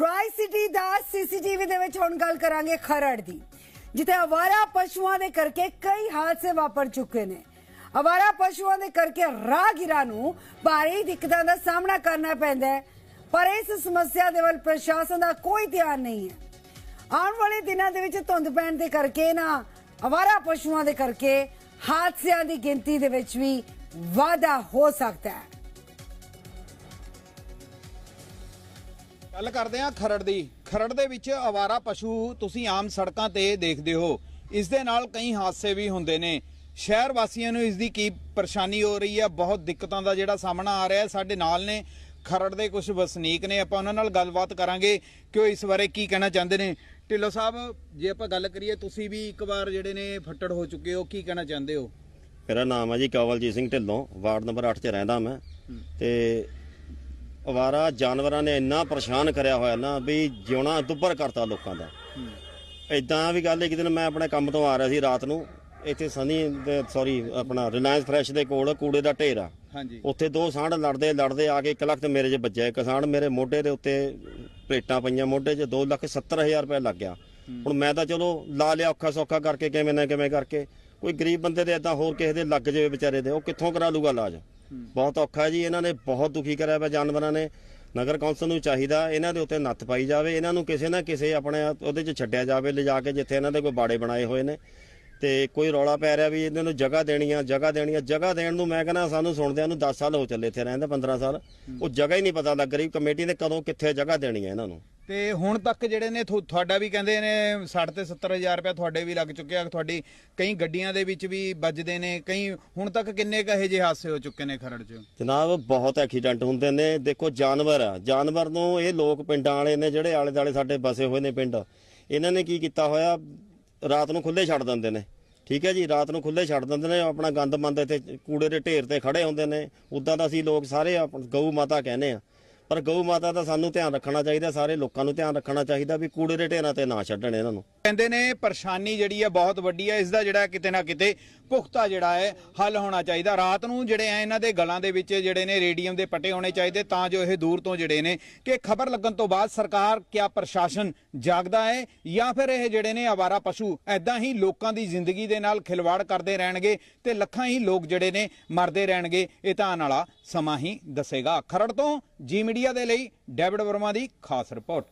Tri city ਦਾ CCTV ਦੇ ਵਿੱਚ ਹੁਣ ਗੱਲ ਕਰਾਂਗੇ ਖਰੜ ਦੀ, ਜਿੱਥੇ ਅਵਾਰਾ ਪਸ਼ੂਆਂ ਦੇ ਕਰਕੇ ਕਈ ਹਾਦਸੇ ਵਾਪਰ ਚੁੱਕੇ ਨੇ। ਅਵਾਰਾ ਪਸ਼ੂਆਂ ਦੇ ਕਰਕੇ ਰਾਹਗੀਰਾਂ ਨੂੰ ਭਾਰੀ ਦਿੱਕਤਾਂ ਦਾ ਸਾਹਮਣਾ ਕਰਨਾ ਪੈਂਦਾ ਹੈ, ਪਰ ਇਸ ਸਮੱਸਿਆ ਦੇ ਵੱਲ ਪ੍ਰਸ਼ਾਸਨ ਦਾ ਕੋਈ ਧਿਆਨ ਨਹੀਂ ਹੈ। ਆਉਣ ਵਾਲੇ ਦਿਨਾਂ ਦੇ ਵਿੱਚ ਧੁੰਦ ਪੈਣ ਦੇ ਕਰਕੇ ਨਾ ਅਵਾਰਾ ਪਸ਼ੂਆਂ ਦੇ ਕਰਕੇ ਹਾਦਸਿਆਂ ਦੀ ਗਿਣਤੀ ਦੇ ਵਿੱਚ ਵੀ ਵਾਧਾ ਹੋ ਸਕਦਾ ਹੈ। ਗੱਲ ਕਰਦੇ ਹਾਂ ਖਰੜ ਦੀ। ਖਰੜ ਦੇ ਵਿੱਚ ਆਵਾਰਾ ਪਸ਼ੂ ਤੁਸੀਂ ਆਮ ਸੜਕਾਂ ਤੇ ਦੇਖਦੇ ਹੋ। ਇਸ ਦੇ ਨਾਲ ਕਈ ਹਾਦਸੇ ਵੀ ਹੁੰਦੇ ਨੇ। ਸ਼ਹਿਰ ਵਾਸੀਆਂ ਨੂੰ ਇਸ ਦੀ ਕੀ ਪਰੇਸ਼ਾਨੀ ਹੋ ਰਹੀ ਹੈ? ਬਹੁਤ ਦਿੱਕਤਾਂ ਦਾ ਜਿਹੜਾ ਸਾਹਮਣਾ ਆ ਰਿਹਾ ਸਾਡੇ ਨਾਲ ਨੇ। ਖਰੜ ਦੇ ਕੁਝ ਵਸਨੀਕ ਨੇ। ਆਪਾਂ ਉਹਨਾਂ ਨਾਲ ਗੱਲਬਾਤ ਕਰਾਂਗੇ ਕਿ ਉਹ ਇਸ ਬਾਰੇ ਕੀ ਕਹਿਣਾ ਚਾਹੁੰਦੇ ਨੇ। ਢਿੱਲੋਂ ਸਾਹਿਬ ਜੇ ਆਪਾਂ ਗੱਲ ਕਰੀਏ ਤੁਸੀਂ ਵੀ ਇੱਕ ਵਾਰ ਜਿਹੜੇ ਨੇ ਫੱਟੜ ਹੋ ਚੁੱਕੇ ਹੋ ਕੀ ਕਹਿਣਾ ਚਾਹੁੰਦੇ ਹੋ? ਮੇਰਾ ਨਾਮ ਹੈ ਜੀ ਕਵਲਜੀਤ ਸਿੰਘ ਢਿੱਲੋਂ। ਵਾਰਡ ਨੰਬਰ 8 'ਚ ਰਹਿੰਦਾ ਮੈਂ। ਤੇ ਅਵਾਰਾ ਜਾਨਵਰਾਂ ਨੇ ਇੰਨਾ ਪਰੇਸ਼ਾਨ ਕਰਿਆ ਹੋਇਆ ਨਾ ਵੀ ਜਿਉਣਾ ਦੁੱਬਰ ਕਰਤਾ ਲੋਕਾਂ ਦਾ। ਇਦਾਂ ਵੀ ਗੱਲ ਇੱਕ ਦਿਨ ਮੈਂ ਆਪਣੇ ਕੰਮ ਤੋਂ ਆ ਰਿਹਾ ਸੀ ਰਾਤ ਨੂੰ। ਇੱਥੇ ਸਨੀ ਸੌਰੀ ਆਪਣਾ ਰਿਲਾਇੰਸ ਫਰੈਸ਼ ਦੇ ਕੋਲ ਕੂੜੇ ਦਾ ਢੇਰ ਆ। ਹਾਂਜੀ। ਉੱਥੇ ਦੋ ਸਾਂਢ ਲੜਦੇ ਲੜਦੇ ਆ ਕੇ ਇੱਕ ਲੱਖ ਤੇ ਮੇਰੇ 'ਚ ਵੱਜਿਆ ਇੱਕ ਸਾਂਢ ਮੇਰੇ ਮੋਢੇ ਦੇ ਉੱਤੇ ਪਲੇਟਾਂ ਪਈਆਂ ਮੋਢੇ 'ਚ 2 ਲੱਖ 70 ਹਜ਼ਾਰ ਰੁਪਏ ਲੱਗ ਗਿਆ। ਹੁਣ ਮੈਂ ਤਾਂ ਚਲੋ ਲਾ ਲਿਆ ਔਖਾ ਸੌਖਾ ਕਰਕੇ ਕਿਵੇਂ ਨਾ ਕਿਵੇਂ ਕਰਕੇ। ਕੋਈ ਗਰੀਬ ਬੰਦੇ ਦੇ ਇਦਾਂ ਹੋਰ ਕਿਸੇ ਦੇ ਲੱਗ ਜਾਵੇ ਵਿਚਾਰੇ ਦੇ ਉਹ ਕਿੱਥੋਂ ਕਰਾ ਲੂਗਾ ਇਲਾਜ? ਬਹੁਤ ਔਖਾ ਜੀ, ਇਹਨਾਂ ਨੇ ਬਹੁਤ ਦੁਖੀ ਕਰਿਆ ਪਿਆ ਜਾਨਵਰਾਂ ਨੇ। ਨਗਰ ਕੌਂਸਲ ਨੂੰ ਚਾਹੀਦਾ ਇਹਨਾਂ ਦੇ ਉੱਤੇ ਨੱਥ ਪਾਈ ਜਾਵੇ, ਇਹਨਾਂ ਨੂੰ ਕਿਸੇ ਨਾ ਕਿਸੇ ਆਪਣੇ ਉਹਦੇ 'ਚ ਛੱਡਿਆ ਜਾਵੇ, ਲਿਜਾ ਕੇ ਜਿੱਥੇ ਇਹਨਾਂ ਦੇ ਕੋਈ ਬਾੜੇ ਬਣਾਏ ਹੋਏ ਨੇ। ਤੇ ਕੋਈ ਰੌਲਾ ਪੈ ਰਿਹਾ ਵੀ ਇਹਨਾਂ ਨੂੰ ਜਗ੍ਹਾ ਦੇਣੀ ਆ ਜਗ੍ਹਾ ਦੇਣੀ ਆ ਜਗ੍ਹਾ ਦੇਣ ਨੂੰ ਮੈਂ ਕਹਿੰਦਾ ਸਾਨੂੰ ਸੁਣਦਿਆਂ ਨੂੰ 10 ਸਾਲ ਹੋ ਚੱਲੇ ਇੱਥੇ ਰਹਿੰਦੇ 15 ਸਾਲ। ਉਹ ਜਗ੍ਹਾ ਹੀ ਨਹੀਂ ਪਤਾ ਲੱਗ ਰਹੀ, ਕਮੇਟੀ ਨੇ ਕਦੋਂ ਕਿੱਥੇ ਜਗ੍ਹਾ ਦੇਣੀ ਆ ਇਹਨਾਂ ਨੂੰ। ਤੇ ਹੁਣ ਤੱਕ ਜਿਹੜੇ ਨੇ ਥੋ- ਤੁਹਾਡਾ ਵੀ ਕਹਿੰਦੇ ਨੇ 60 ਤੇ 70000 ਰੁਪਏ ਤੁਹਾਡੇ ਵੀ ਲੱਗ ਚੁੱਕਿਆ, ਤੁਹਾਡੀ ਕਈ ਗੱਡੀਆਂ ਦੇ ਵਿੱਚ ਵੀ ਵੱਜਦੇ ਨੇ, ਕਈ ਹੁਣ ਤੱਕ ਕਿੰਨੇ ਕਹੇ ਜਿਹੇ ਹਾਦਸੇ ਹੋ ਚੁੱਕੇ ਨੇ ਖਰੜ 'ਚ? ਜਨਾਬ, ਬਹੁਤ ਐਕਸੀਡੈਂਟ ਹੁੰਦੇ ਨੇ। ਦੇਖੋ, ਜਾਨਵਰ ਆ। ਜਾਨਵਰ ਨੂੰ ਇਹ ਲੋਕ ਪਿੰਡਾਂ ਵਾਲੇ ਨੇ, ਜਿਹੜੇ ਆਲੇ ਦਾਲੇ ਸਾਡੇ ਬਸੇ ਹੋਏ ਨੇ ਪਿੰਡ, ਇਹਨਾਂ ਨੇ ਕੀ ਕੀਤਾ ਹੋਇਆ? ਰਾਤ ਨੂੰ ਖੁੱਲੇ ਛੱਡ ਦਿੰਦੇ ਨੇ। ਠੀਕ ਹੈ ਜੀ, ਰਾਤ ਨੂੰ ਖੁੱਲੇ ਛੱਡ ਦਿੰਦੇ ਨੇ, ਆਪਣਾ ਗੰਦ ਮੰਦ ਇੱਥੇ ਕੂੜੇ ਦੇ ਢੇਰ ਤੇ ਖੜੇ ਹੁੰਦੇ ਨੇ। ਉਦਾਂ ਦਾ ਅਸੀਂ ਲੋਕ ਸਾਰੇ ਆਪ- ਗਊ ਮਾਤਾ ਕਹਿੰਦੇ ਆ। ਪਰ ਗਊ ਮਾਤਾ ਦਾ ਸਾਨੂੰ ਧਿਆਨ ਰੱਖਣਾ ਚਾਹੀਦਾ, ਸਾਰੇ ਲੋਕਾਂ ਨੂੰ ਧਿਆਨ ਰੱਖਣਾ ਚਾਹੀਦਾ ਵੀ ਕੂੜੇ ਦੇ ਢੇਰਾਂ ਤੇ ਨਾ ਛੱਡਣ ਇਹਨਾਂ ਨੂੰ। ਕਹਿੰਦੇ ਨੇ ਪਰੇਸ਼ਾਨੀ ਜਿਹੜੀ ਹੈ ਬਹੁਤ ਵੱਡੀ ਹੈ ਇਸ ਦਾ ਜਿਹੜਾ ਕਿਤੇ ਨਾ ਕਿਤੇ ਪੁਖਤਾ ਜਿਹੜਾ ਹੈ ਹੱਲ ਹੋਣਾ ਚਾਹੀਦਾ। ਰਾਤ ਨੂੰ ਜਿਹੜੇ ਆ ਇਹਨਾਂ ਦੇ ਗਲਾਂ ਦੇ ਵਿੱਚ ਜਿਹੜੇ ਨੇ ਰੇਡੀਅਮ ਦੇ ਪੱਟੇ ਹੋਣੇ ਚਾਹੀਦੇ, ਤਾਂ ਜੋ ਇਹ ਦੂਰ ਤੋਂ ਜਿਹੜੇ ਨੇ ਕਿ ਖਬਰ ਲੱਗਣ ਤੋਂ ਬਾਅਦ ਸਰਕਾਰ ਕਿਆ ਪ੍ਰਸ਼ਾਸਨ ਜਾਗਦਾ ਹੈ ਜਾਂ ਫਿਰ ਇਹ ਜਿਹੜੇ ਨੇ ਆਵਾਰਾ ਪਸ਼ੂ ਐਦਾਂ ਹੀ ਲੋਕਾਂ ਦੀ ਜ਼ਿੰਦਗੀ ਦੇ ਨਾਲ ਖਿਲਵਾੜ ਕਰਦੇ ਰਹਿਣਗੇ ਤੇ ਲੱਖਾਂ ਹੀ ਲੋਕ ਜਿਹੜੇ ਨੇ ਮਰਦੇ ਰਹਿਣਗੇ, ਇਹ ਤਾਂ ਆਉਣ ਵਾਲਾ ਸਮਾਂ ਹੀ ਦੱਸੇਗਾ। ਖਰੜ ਤੋਂ ਜੀ ਮੀਡੀਆ ਦੇ ਲਈ ਡੈਵਿਡ ਵਰਮਾ ਦੀ ਖਾਸ ਰਿਪੋਰਟ।